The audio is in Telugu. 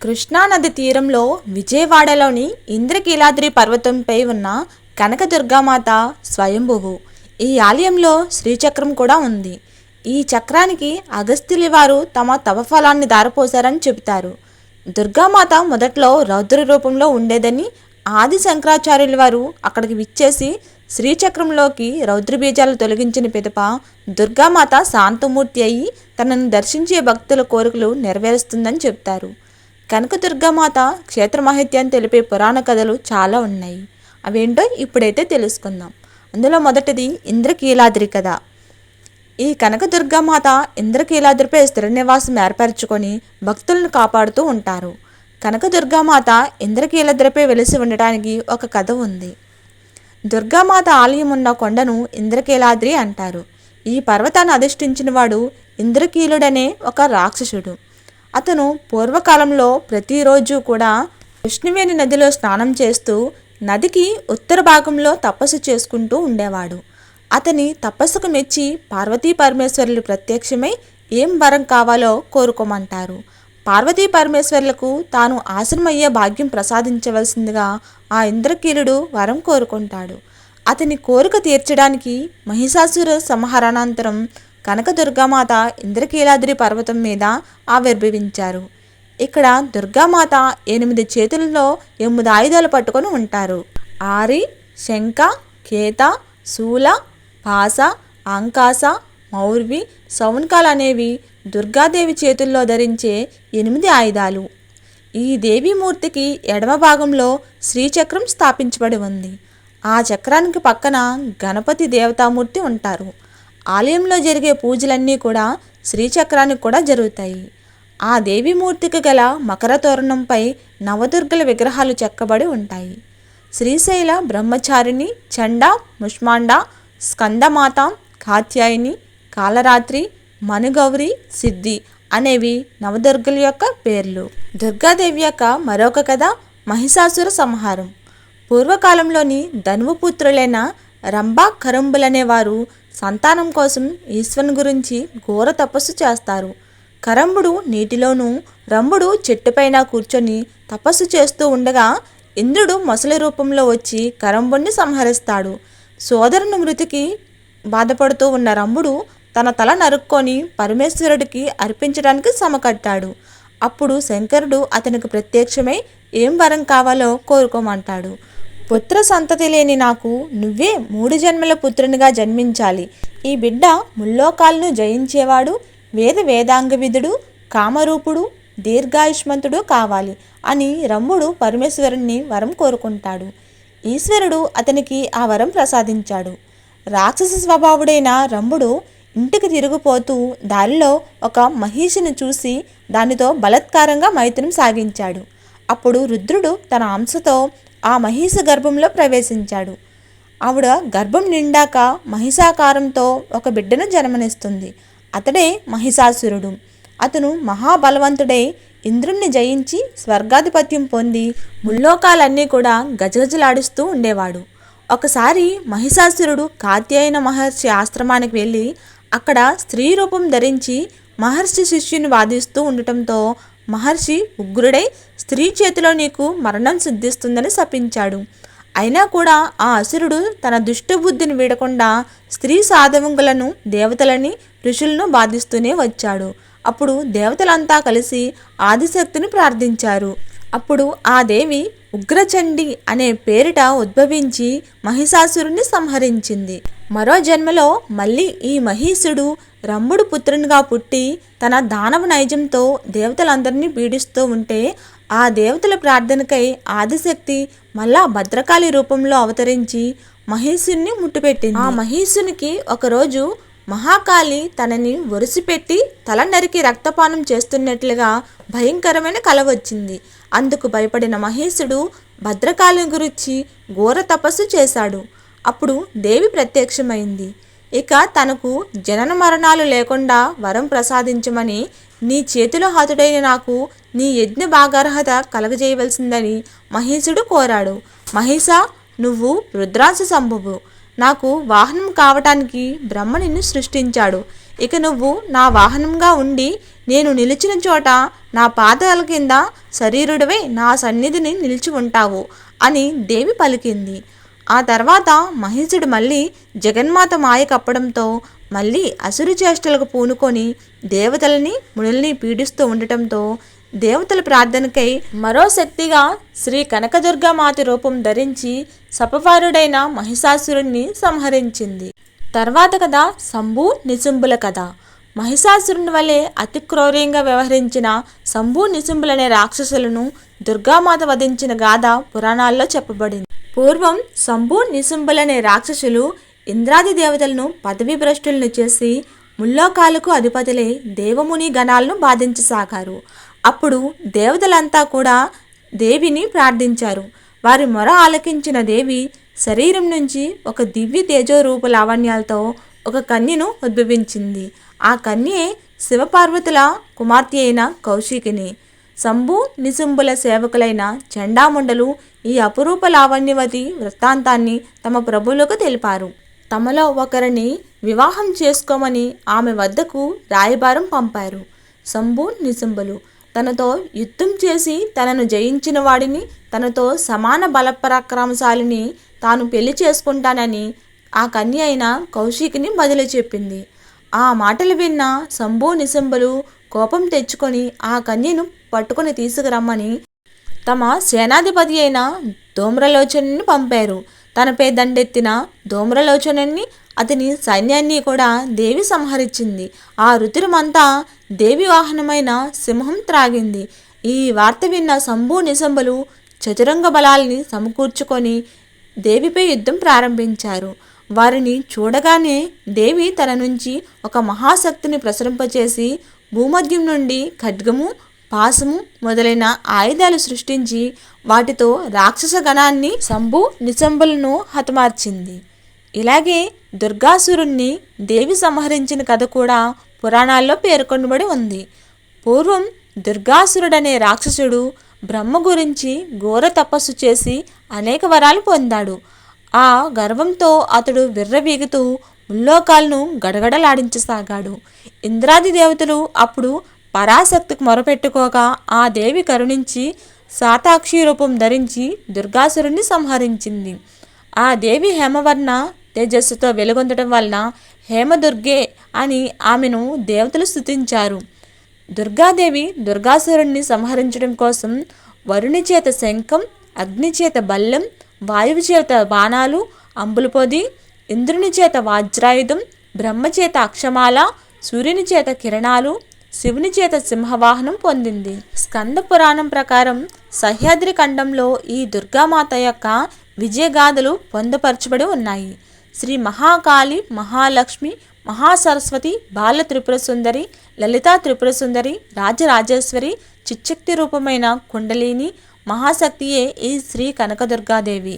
కృష్ణానది తీరంలో విజయవాడలోని ఇంద్రకీలాద్రి పర్వతంపై ఉన్న కనకదుర్గామాత స్వయంభువు. ఈ ఆలయంలో శ్రీచక్రం కూడా ఉంది. ఈ చక్రానికి అగస్త్యులి వారు తమ తపఫలాన్ని దారపోశారని చెబుతారు. దుర్గామాత మొదట్లో రౌద్ర రూపంలో ఉండేదని ఆది శంకరాచార్యుల వారు అక్కడికి విచ్చేసి శ్రీచక్రంలోకి రౌద్రబీజాలు తొలగించిన పిదప దుర్గామాత శాంతమూర్తి అయి తనను దర్శించే భక్తుల కోరికలు నెరవేరుస్తుందని చెప్తారు కనకదుర్గమాత క్షేత్రమాహిత్యాన్ని తెలిపే పురాణ కథలు చాలా ఉన్నాయి. అవేంటో ఇప్పుడైతే తెలుసుకుందాం. అందులో మొదటిది ఇంద్రకీలాద్రి కథ. ఈ కనకదుర్గమాత ఇంద్రకీలాద్రిపై స్థిర నివాసం ఏర్పరచుకొని భక్తులను కాపాడుతూ ఉంటారు. కనకదుర్గామాత ఇంద్రకీలాద్రిపై వెలిసి ఉండటానికి ఒక కథ ఉంది. దుర్గామాత ఆలయం ఉన్న కొండను ఇంద్రకీలాద్రి అంటారు. ఈ పర్వతాన్ని అధిష్ఠించిన వాడు ఇంద్రకీలుడనే ఒక రాక్షసుడు. అతను పూర్వకాలంలో ప్రతిరోజు కూడా కృష్ణవేణి నదిలో స్నానం చేస్తూ నదికి ఉత్తర భాగంలో తపస్సు చేసుకుంటూ ఉండేవాడు. అతని తపస్సుకు మెచ్చి పార్వతీ పరమేశ్వరులు ప్రత్యక్షమై ఏం వరం కావాలో కోరుకోమంటారు. పార్వతీ పరమేశ్వరులకు తాను ఆశ్రమయ్యే భాగ్యం ప్రసాదించవలసిందిగా ఆ ఇంద్రకీలుడు వరం కోరుకుంటాడు. అతని కోరిక తీర్చడానికి మహిషాసుర సంహరణానంతరం కనకదుర్గామాత ఇంద్రకీలాద్రి పర్వతం మీద ఆవిర్భవించారు. ఇక్కడ దుర్గామాత ఎనిమిది చేతుల్లో ఎనిమిది ఆయుధాలు పట్టుకొని ఉంటారు. ఆరి శంఖ కేత శూల పాస అంకాస మౌర్వి సౌన్కాలు అనేవి దుర్గాదేవి చేతుల్లో ధరించే ఎనిమిది ఆయుధాలు. ఈ దేవీమూర్తికి ఎడమ భాగంలో శ్రీచక్రం స్థాపించబడి ఉంది. ఆ చక్రానికి పక్కన గణపతి దేవతామూర్తి ఉంటారు. ఆలయంలో జరిగే పూజలన్నీ కూడా శ్రీచక్రానికి కూడా జరుగుతాయి. ఆ దేవీమూర్తికి గల మకర తోరణంపై నవదుర్గల విగ్రహాలు చెక్కబడి ఉంటాయి. శ్రీశైల బ్రహ్మచారిణి చండ ముష్మాండ స్కందమాత కాత్యాయిని కాలరాత్రి మనుగౌరి సిద్ధి అనేవి నవదుర్గల యొక్క పేర్లు. దుర్గాదేవి యొక్క మరొక కథ మహిషాసుర సంహారం. పూర్వకాలంలోని ధనువుపుత్రులైన రంభా కరంబులనే వారు సంతానం కోసం ఈశ్వరుని గురించి ఘోర తపస్సు చేస్తారు. కరంబుడు నీటిలోనూ రంభుడు చెట్టుపైన కూర్చొని తపస్సు చేస్తూ ఉండగా ఇంద్రుడు మొసలి రూపంలో వచ్చి కరంబుణ్ణి సంహరిస్తాడు. సోదరుని మృతికి బాధపడుతూ ఉన్న రంభుడు తన తల నరుక్కొని పరమేశ్వరుడికి అర్పించడానికి సమకట్టాడు. అప్పుడు శంకరుడు అతనికి ప్రత్యక్షమై ఏం వరం కావాలో కోరుకోమంటాడు. పుత్ర సంతతి లేని నాకు నువ్వే మూడు జన్మల పుత్రునిగా జన్మించాలి. ఈ బిడ్డ ముల్లోకాలను జయించేవాడు వేద వేదాంగవిధుడు కామరూపుడు దీర్ఘాయుష్మంతుడు కావాలి అని రమ్ముడు పరమేశ్వరుణ్ణి వరం కోరుకుంటాడు. ఈశ్వరుడు అతనికి ఆ వరం ప్రసాదించాడు. రాక్షస స్వభావుడైన రంభుడు ఇంటికి తిరిగిపోతూ దారిలో ఒక మహిషిని చూసి దానితో బలత్కారంగా మైత్రం సాగించాడు. అప్పుడు రుద్రుడు తన అంశతో ఆ మహిష గర్భంలో ప్రవేశించాడు. ఆవిడ గర్భం నిండాక మహిషాకారంతో ఒక బిడ్డను జన్మనిస్తుంది. అతడే మహిషాసురుడు. అతను మహాబలవంతుడై ఇంద్రుణ్ణి జయించి స్వర్గాధిపత్యం పొంది ముల్లోకాలన్నీ కూడా గజగజలాడుస్తూ ఉండేవాడు. ఒకసారి మహిషాసురుడు కాత్యాయన మహర్షి ఆశ్రమానికి వెళ్ళి అక్కడ స్త్రీ రూపం ధరించి మహర్షి శిష్యుని వాదిస్తూ ఉండటంతో మహర్షి ఉగ్రుడై స్త్రీ చేతిలో నీకు మరణం సిద్ధిస్తుందని శపించాడు. అయినా కూడా ఆ అసురుడు తన దుష్టబుద్ధిని వీడకుండా స్త్రీ సాధవంగులను దేవతలని ఋషులను బాధిస్తూనే వచ్చాడు. అప్పుడు దేవతలంతా కలిసి ఆదిశక్తిని ప్రార్థించారు. అప్పుడు ఆ దేవి ఉగ్రచండి అనే పేరిట ఉద్భవించి మహిషాసురుణ్ణి సంహరించింది. మరో జన్మలో మళ్ళీ ఈ మహిషుడు రంభుడు పుత్రునిగా పుట్టి తన దానవ నైజంతో దేవతలందరినీ పీడిస్తూ ఉంటే ఆ దేవతల ప్రార్థనకై ఆదిశక్తి మళ్ళా భద్రకాళి రూపంలో అవతరించి మహేశుని ముట్టుపెట్టింది. ఆ మహేశునికి ఒకరోజు మహాకాళి తనని ఒరిసిపెట్టి తల నరికి రక్తపానం చేస్తున్నట్లుగా భయంకరమైన కల వచ్చింది. అందుకు భయపడిన మహేశుడు భద్రకాళి గురించి ఘోర తపస్సు చేశాడు. అప్పుడు దేవి ప్రత్యక్షమైంది. ఇక తనకు జనన మరణాలు లేకుండా వరం ప్రసాదించమని నీ చేతిలో హతుడైన నాకు నీ యజ్ఞ భాగార్హత కలగజేయవలసిందని మహేశుడు కోరాడు. మహిష నువ్వు రుద్రాంశ సంభువు. నాకు వాహనం కావటానికి బ్రహ్మ నిన్ను సృష్టించాడు. ఇక నువ్వు నా వాహనంగా ఉండి నేను నిలిచిన చోట నా పాదాల కింద శరీరుడివై నా సన్నిధిని నిలిచి ఉంటావు అని దేవి పలికింది. ఆ తర్వాత మహిషుడు మళ్ళీ జగన్మాత మాయ కప్పడంతో మళ్ళీ అసురు చేష్టలకు పూనుకొని దేవతలని మునుల్ని పీడిస్తూ ఉండటంతో దేవతల ప్రార్థనకై మరో శక్తిగా శ్రీ కనకదుర్గామాత రూపం ధరించి సపవారుడైన మహిషాసురుణ్ణి సంహరించింది. తర్వాత కథ శంభు నిశుంభుల కథ. మహిషాసురుని వలె అతి క్రౌర్యంగా వ్యవహరించిన శంభు నిశుంభులనే రాక్షసులను దుర్గామాత వధించిన గాథ పురాణాల్లో చెప్పబడింది. పూర్వం శంభు నిశుంభులనే రాక్షసులు ఇంద్రాది దేవతలను పదవిభ్రష్టులను చేసి ముల్లోకాలకు అధిపతులే దేవముని గణాలను బాధించసాగారు. అప్పుడు దేవతలంతా కూడా దేవిని ప్రార్థించారు. వారి మొర ఆలకించిన దేవి శరీరం నుంచి ఒక దివ్య తేజోరూప లావణ్యాలతో ఒక కన్యను ఉద్భవించింది. ఆ కన్యే శివపార్వతుల కుమార్తె అయిన కౌశికిని. శంభు నిశుంభుల సేవకులైన చండాముండలు ఈ అపురూప లావణ్యవతి వృత్తాంతాన్ని తమ ప్రభువులకు తెలిపారు. తమలో ఒకరిని వివాహం చేసుకోమని ఆమె వద్దకు రాయబారం పంపారు. శంభు నిశుంభులు తనతో యుద్ధం చేసి తనను జయించిన వాడిని తనతో సమాన బలపరాక్రమశాలిని తాను పెళ్ళి చేసుకుంటానని ఆ కన్య అయిన కౌశికిని బదులు చెప్పింది. ఆ మాటలు విన్న శంభు నిశంబులు కోపం తెచ్చుకొని ఆ కన్యను పట్టుకొని తీసుకురమ్మని తమ సేనాధిపతి అయిన ధూమ్రలోచనని పంపారు. తనపై దండెత్తిన ధూమ్రలోచనని అతని సైన్యాన్ని కూడా దేవి సంహరించింది. ఆ రుతురమంతా దేవి వాహనమైన సింహం త్రాగింది. ఈ వార్త విన్న శంభూ నిశంబులు చతురంగ బలాల్ని సమకూర్చుకొని దేవిపై యుద్ధం ప్రారంభించారు. వారిని చూడగానే దేవి తన నుంచి ఒక మహాశక్తిని ప్రసరింపచేసి భూమధ్యం నుండి ఖడ్గము పాసము మొదలైన ఆయుధాలు సృష్టించి వాటితో రాక్షస గణాన్ని శంభు నిశంబులను హతమార్చింది. ఇలాగే దుర్గాసురుణ్ణి దేవి సంహరించిన కథ కూడా పురాణాల్లో పేర్కొనబడి ఉంది. పూర్వం దుర్గాసురుడనే రాక్షసుడు బ్రహ్మ గురించి ఘోర తపస్సు చేసి అనేక వరాలు పొందాడు. ఆ గర్వంతో అతడు విర్రవీగుతూ ముల్లోకాలను గడగడలాడించసాగాడు. ఇంద్రాది దేవతలు అప్పుడు పరాశక్తికి మొరపెట్టుకోగా ఆ దేవి కరుణించి సాతాక్షి రూపం ధరించి దుర్గాసురుణ్ణి సంహరించింది. ఆ దేవి హేమవర్ణ తేజస్సుతో వెలుగొందడం వలన హేమదుర్గే అని ఆమెను దేవతలు స్థుతించారు దుర్గాదేవి దుర్గాసురుణ్ణి సంహరించడం కోసం వరుణి చేత శంఖం అగ్ని చేత బల్లెం వాయువు చేత బాణాలు అంబులు పొది ఇంద్రుని చేత వాజ్రాయుధం బ్రహ్మచేత అక్షమాల సూర్యుని చేత కిరణాలు శివుని చేత సింహవాహనం పొందింది. స్కంద పురాణం ప్రకారం సహ్యాద్రి ఖండంలో ఈ దుర్గామాత యొక్క విజయగాథలు పొందపరచబడి ఉన్నాయి. శ్రీ మహాకాళి మహాలక్ష్మి మహాసరస్వతి బాల త్రిపుర సుందరి లలితా త్రిపుర సుందరి రాజరాజేశ్వరి చిచ్చక్తి రూపమైన కుండలిని మహాశక్తియే ఈ శ్రీ కనకదుర్గాదేవి.